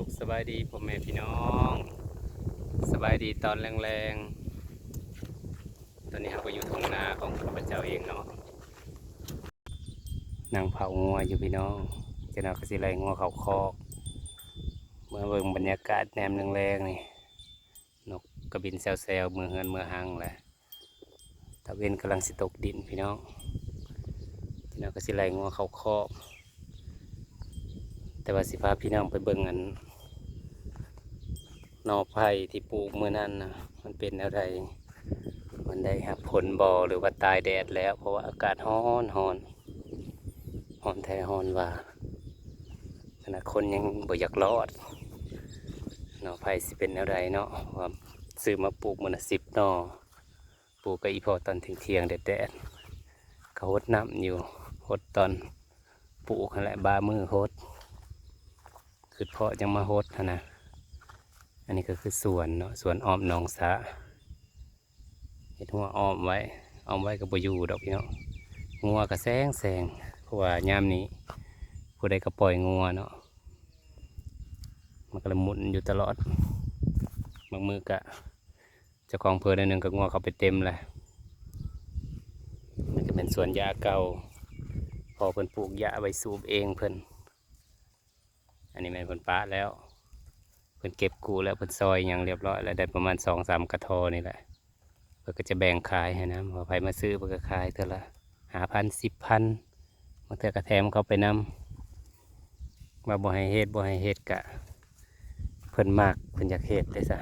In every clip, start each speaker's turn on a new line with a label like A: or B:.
A: สุขสบายดีพ่อแม่พี่น้อง สบายดีตอนแรงๆ ตอนนี้เราก็อยู่ทงนาของข้าพเจ้าเองเนาะนั่งเผางัวอยู่พี่น้องเจะนากระสิไลงัวเขาคอกเมื่อเบิ่งบรรยากาศแนมแรงๆนี่นกกระบินแซวๆมือเฮือนมือหังแหละตะเวนกำลังสิตกดินพี่น้องเจะนากระสิไลงัวเขาคอกแต่ว่าสิพาพี่น้องไปเบิ่งอัน นอไผ่ที่ปลูกเมื่อนั้นนะมันเป็นอะไร มันได้ครับผลบ่หรือว่าตายแดดแล้ว เพราะว่าอากาศร้อนร้อนร้อนแท้ร้อนว่าขณะคนยังบ่อยากรอดนอไผ่สิเป็นอะไรเนาะว่าซื้อมาปลูกมันสิบนอปลูกกับอีพอตอนเที่ยงๆแดดเขาหดน้ำอยู่หดตอนปลูกนั่นแหละบามือหดคือเพาะยังมาโฮดนะ อันนี้ก็คือสวนเนาะสวนอ้อมหนองสะเห็ดหัวอ้อมไว้อ้อมไว้กับบอยู่ดอกพี่เนาะงัวกระแซงแซงเพราะว่ายามนี้ ผู้ใดก็ปล่อยงัวเนาะมันก็เลยหมุนอยู่ตลอดบางมือกะจ้าของเพลินหนึ่งก็งัวเขาไปเต็มเลยมันจะเป็นสวนยาเก่าพอเพิ่นปลูกยาไว้สูบเองเพิ่นอันนี้แม่นเพิ่นปะแล้ว เพิ่นเก็บกูแล้วเพิ่นซอยอย่างเรียบร้อยแล้วได้ประมาณสองสามกระทอนี่แหละเพิ่นก็จะแบ่งขายให้นะพอใครมาซื้อเพิ่นก็ขายเท่าละหาพันสิบพันบางเทื่อกระแถมเขาไปนำว่าบ่ให้เฮ็ดบ่ให้เฮ็ดกะ เพิ่นมากเพิ่นอยากเฮ็ดเลยซะ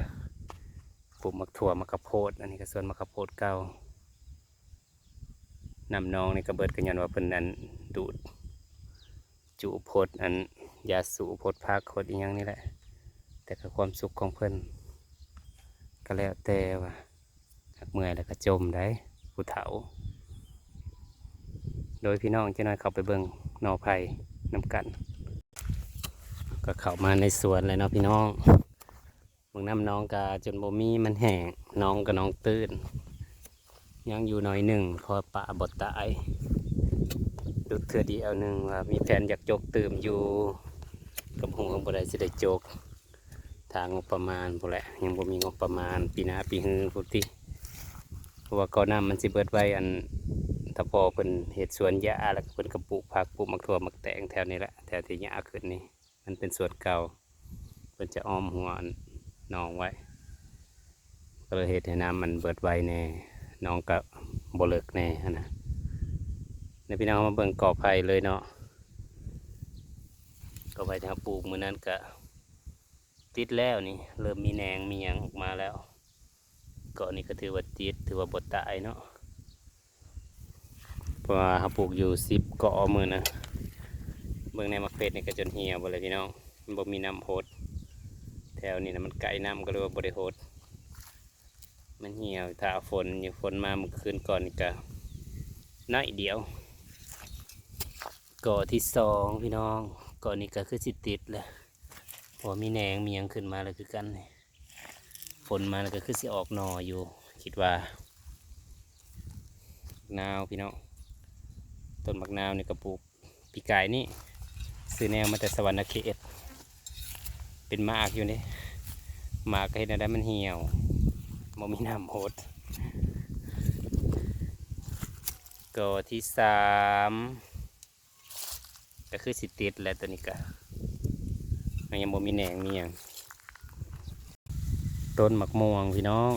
A: ปลูกมักถั่วมักข้าวโพดอันนี้ก็ส่วนมักข้าวโพดเก่านำน้องนี่ก็เบิดกันยันว่าเพิ่นนั้นดูด จุโพดอันยาสูบพดพักโคดอีหยังนี่แหละ แต่ก็ความสุขของเพิ่นก็แล้วแต่ว่าเมื่อยแล้วก็จมได้ผู้เฒ่า โดยพี่น้องเจ้าน้อยเข้าไปเบิ่งนอไผ่น้ำกัน ก็เข้ามาในสวนเลยเนาะพี่น้องเบิ่งน้ำน้องกาจนบ่มีมันแห้งน้องกับน้องตื้นยังอยู่หน่อยหนึ่งพอปะบดตายดูเถื่อเดียวหนึ่งว่ามีแผนอยากจกตื่มอยู่กับหงของบได้สิได้จก ทางงบประมาณพอแหละ ยังบ่มีงบประมาณ ปีหน้าปีฮือพุติเพราะว่าก่อนหน้ามันสิเบิดไว้อันถ้าพอเพิ่นเฮ็ดสวนหญ้าแล้วก็เพิ่นก็ปลูกผักปลูกมักถั่วมักแตงแถวนี้แหละแถวที่หญ้าขึ้นนี่มันเป็นสวนเก่าเพิ่นจะอ้อมหัวนองไว้ ก็เลยเฮ็ดให้น้ำมันเบิดไว้แน่น้องก็บ่เลิกแน่นะในพี่น้องมาเบิ่งกอไผ่เลยเนาะกอไผ่ที่เราปลูกมือนั้นก็ ติดแล้วนี่ เริ่มมีแหนงมีหยังออกมาแล้วเกาะนี่ก็ถือว่าติดถือว่าบดตายเนาะเพราะว่าเราปลูกอยู่สิบเกาะมือนะเบิ่งในมะเขือนี่ก็จนเหี่ยวไปเลยพี่น้องมันบ่มีน้ำโพดแถวนี้นะมันไกลน้ำก็เลยว่าบ่ได้โพดมันเหี่ยวถ้าฝนอยู่ฝนมาเมื่อคืนก่อนนี่ก็น้อยเดียวก่อที่สองพี่น้องก่อนี้ก็คือสิติดแหละเพ อมีแหนงมียังขึ้นมาแล้วคือกันนี่ฝนมาแล้วก็คือสิออกหนออยู่ คิดว่า นาวพี่น้องต้นมักนาวนี่ก็ปลูกปีกายนี่ซื้อแนวมาแต่สวรรค์เขตเป็นมากอยู่นี่หมากเห็นได้มันเหี่ยวมมีน้ำโหดก่อที่สามก็คือสิติดแล้วตัวนี้ก็ ยังบ่มีแหนงมีหยังต้นหมักม่วงพี่น้อง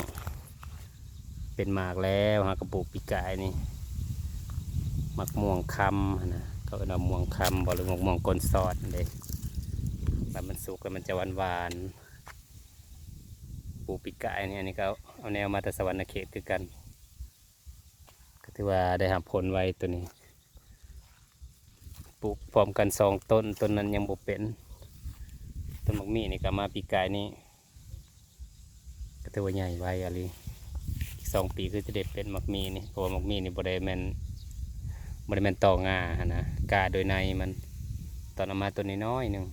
A: เป็นหมากแล้วหากระปุกปีกายนี่หมักม่วงคำนนะก็เอาม่วงคำบอกหรือหมักม่วงก้นซอดนั่นเลยแบบมันสุกแล้วมันจะหวานหวานปูปีกายนี่อันนี้ก็เอาแนวมาแต่สวรรค์เขตคือกัน ก็ถือว่าได้หับผลไว้ตัวนี้ปลูกพร้อมกันสองต้นต้นนั้นยังบ่เป็น ต้นมักมีนี่ก็มาปีกายนี่ก็ถือว่าใหญ่ไว้อะไรอีกสองปีคือจะเด็ดเป็นมักมีนี่เพราะว่ามักมีนี่บ่ได้แมนบ่ได้แมนต่องาหั้นะกาโดยในมันตอนเอามาต้นน้อยๆหนึ่ง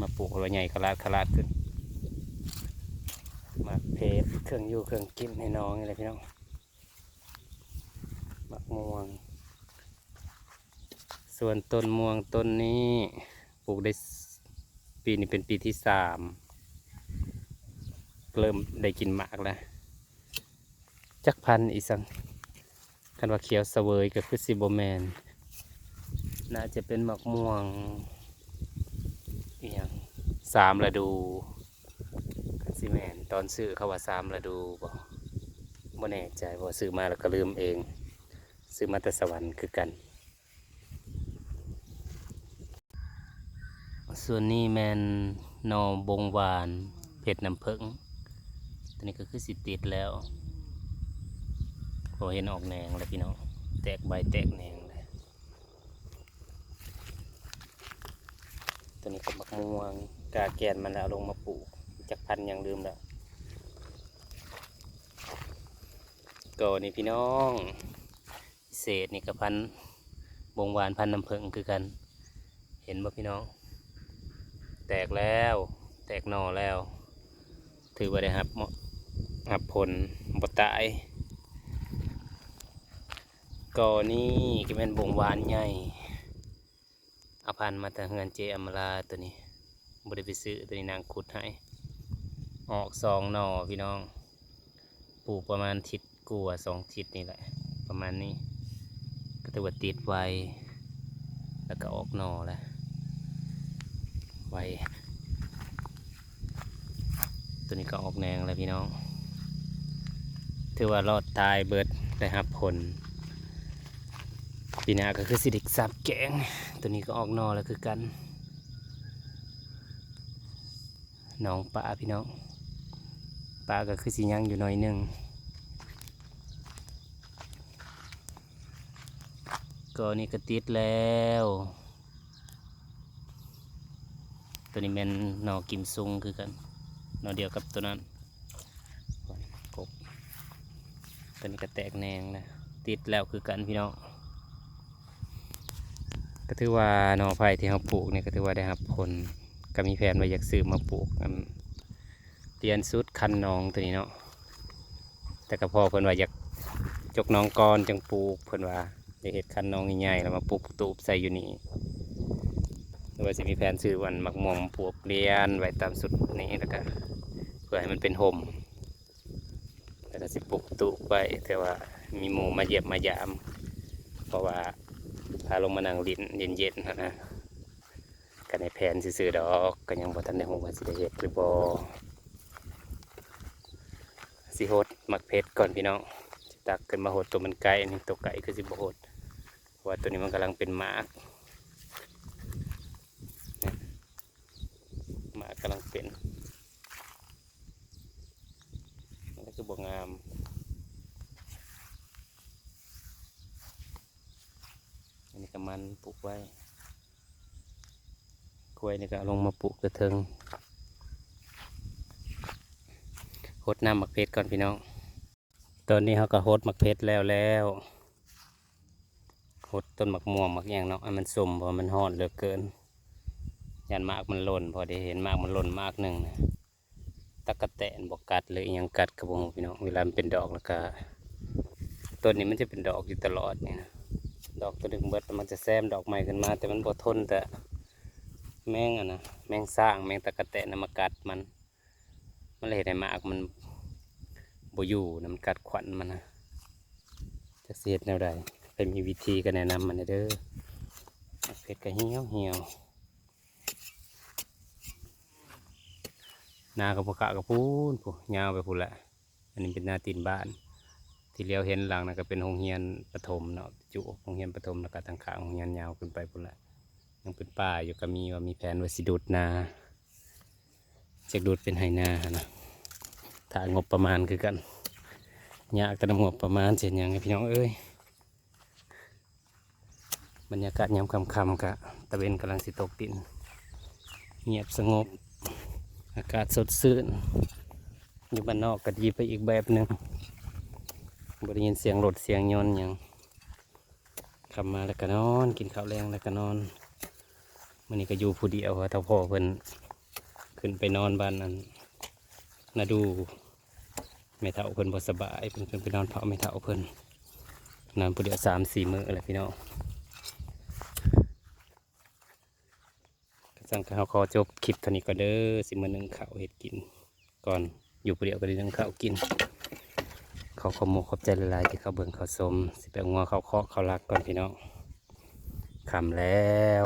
A: มาปลูกหัวใหญ่ขลาดขลาดขึ้น มาเพจเครื่องอยู่เครื่องกินให้น้องนี่แหละพี่น้องมะม่วง ส่วนต้นม่วงต้นนี้ปลูกได้ ปีนี้เป็นปีที่สามเริ่มได้กินหมากแล้ว จักพันอีสังคันว่าเขียวเสวยก็คือซิโบแมน น่าจะเป็นหมากม่วงอย่างสามฤดูคันซิแมน ตอนซื้อเขาว่าสามฤดูบ่บ่แน่ใจเพราซื้อมาแล้วก็ลืมเอง ซื้อมาแต่สวรรค์คือกัน ส่วนนี้แมนนอบงหวานเผ็ดน้ำผึ้งตัวนี้ก็คือสิติดแล้วพอเห็นออกแหนงแล้วพี่น้องแตกใบแตกแหนงเลยตัวนี้ก็มักม่วงกาแกนมันแล้วลงมาปลูกจากพันธุ์ยังลืมแล้วก็นี่พี่น้องเศษนี่กับพันธุ์บงหวานพันธุ์น้ำผึ้งคือกัน เห็นบ่พี่น้อง แตกแล้ว แตกหน่อแล้ว ถือว่าได้ครับเหมาะหับผลบตายก่อนี่ก็เป็นบงหวานใหญ่เอาพันมาแต่เฮือนเจอมราตัวนี้บริไปซื้อตัวนี้นางขุดให้ออกสองหน่อพี่น้อง ปลูกประมาณทิศกลัวสองทิศนี่แหละ ประมาณนี้ก็ถือว่าติดไวแล้วก็ออกหน่อแล้ว ไว้ตัวนี้ก็ออกแนงแล้วพี่น้อง ถือว่ารอดตายเบิดได้รับผลปีนาก็คือสิไดิกซับแกง ตัวนี้ก็ออกนอแล้วคือกันน้องปลาพี่น้องปลาก็คือสิยังอยู่หน่อยหนึ่งก็นี่ก็ติดแล้ว ตัวนี้เป็นหนอกิมซุงคือกันหนอเดียวกับตัวนั้นกบตัวนี้ก็แตกแนงนะติดแล้วคือกันพี่น้องก็ถือว่าหนอไผ่ที่เราปลูกเนี่ยก็ถือว่าได้รับผลก็มีแผนว่าอยากซื้อมาปลูกกันเรียนสุดคันนองตัวนี้เนาะแต่ก็พอเพิ่นว่าอยากจกน้องก่อนจังปลูกเพิ่นว่าอยากเห็ดคันนองใหญ่ๆแล้วมาปลูกตูบใส่อยู่นี่ ว่าจะมีแผนซื้อวันมักม่วงปลูกเรียนไว้ตามสุดนี้แล้วก็เพื่อให้มันเป็นห่มแล้วก็สิปลูกตุไว้แต่ว่ามีหมูมาเยียบมายาม เพราะว่าพาลงมานั่งลิ้นเย็นๆนะนะก็ในแผนซื้อดอกก็ยังบ่ทันได้ฮู้ว่าสิได้เฮ็ดหรือบ่สิโหดมักเพชรก่อนพี่น้องตักขึ้นมาโหดตัวมันไก่นี่ตัวไก่คือสิบ่โหดว่าตัวนี้มันกำลังเป็นหมาก หมา กำลังเป็นนี่คือบวงามอันนี้ก็มันปลูกไว้กล้วยนี่ก็ลงมาปลูกกระเทิงโหดน้ำหมักเพชรก่อนพี่น้อง ตอนนี้เขาก็โหดหมักเพชรแล้วแล้วโหดต้นหมักม่วงหมักอย่างเนาะให้มันสุ่มเพราะมันหอนเหลือเกิน ยันมากมันหล่นพอได้เห็นมากมันหล่นมากหนึ่งนะตะกะแตนบอกกัดเลยยังกัดกระบงพี่น้องเวลามันเป็นดอกแล้วก็ต้นนี้มันจะเป็นดอกอยู่ตลอดนี่นะดอกตัวหนึ่งเบิดแล้วมันจะแซมดอกใหม่ขึ้นมา แต่มันบ่ทนแต่แมงอะนะแมงสร้างแมงตะกะแตนมากัดมัน มันเลยเห็นให้มากมันบอยู่นะมันกัดขวัญมันนะจะเสียดแนวใดไปมีวิธีก็แนะนำมันเด้อเพชรก็เหี่ยวเหี่ยว นากับพกะกับพูนผู้ยาวไปพูนละอันนี้เป็นนาตีนบ้าน ที่เลี้ยวเห็นหลังนะก็เป็นโรงเรียนประถมเนาะจุโรงเรียนประถมแล้วก็ทางข้างโรงเรียนยาวขึ้นไปพูนละยังเป็นป่าอยู่ก็มีว่ามีแผนว่าสิดูดนาจะดูดเป็นไหนานะถ้างบประมาณคือกันยากแต่งบประมาณเช่นอย่างไงพี่น้องเอ้ยบรรยากาศยามค่ำๆกะตะเวนกำลังสิตกดินเงียบสงบ อากาศสดชื่นอยู่บ้านนอกก็ดีไปอีกแบบหนึ่งบริยินเสียงรถเสียงยนต์หยังขับมาแล้วก็นอน กินข้าวแรงแล้วก็นอนมันนี้ก็อยู่ผู้เดียวเพราะเท่าพ่อเพิ่นขึ้นไปนอนบ้านนั้นนาดูแม่เท่าเพิ่นบ่สบายเพิ่นขึ้นไปนอนเผาแม่เท่าเพิ่นนอนผู้เดียวสามสี่มื้ออะไรพี่น้อง ก็จังเขาขอจบคลิปเท่านี้ก็เด้อสิมานึ่งข้าวเห็ดกิน ก่อนอยู่เปรี้ยวก็ได้นึ่งข้าวกินเขาขโมกขอบใจละลายที่เขาเบิ่งเขาสมสิไปเอางัวเขาเคาะเขารักก่อนพี่น้องคำแล้ว